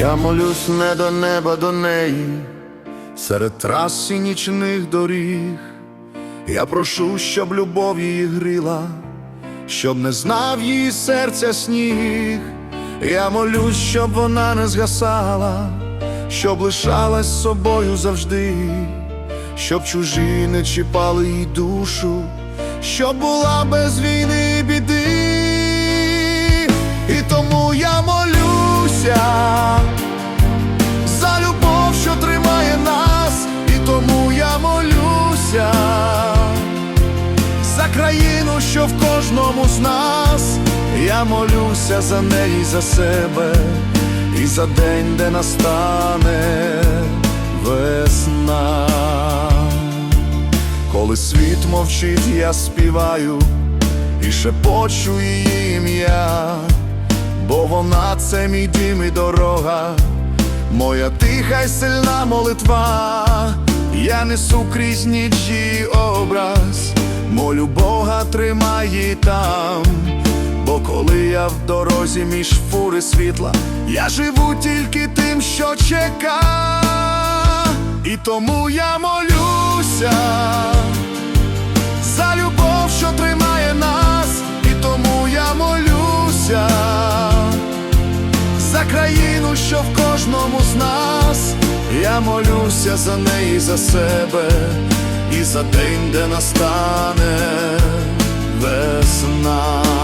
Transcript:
Я молюсь не до неба, до неї, серед трас нічних доріг. Я прошу, щоб любов її гріла, щоб не знав її серця сніг. Я молюсь, щоб вона не згасала, щоб лишалась собою завжди, щоб чужі не чіпали її душу, щоб була без війни і біди. І тому країну, що в кожному з нас. Я молюся за неї, за себе, і за день, де настане весна. Коли світ мовчить, я співаю і шепочу її ім'я, бо вона це мій дім і дорога, моя тиха й сильна молитва, я несу крізь ніч її образ, молю Бога, тримай там, бо коли я в дорозі між фури світла, я живу тільки тим, що чека, і тому я молюся за любов, що тримає нас, і тому я молюся за країну, що в кожному з нас. Я молюся за неї, за себе і за день, де настане весна.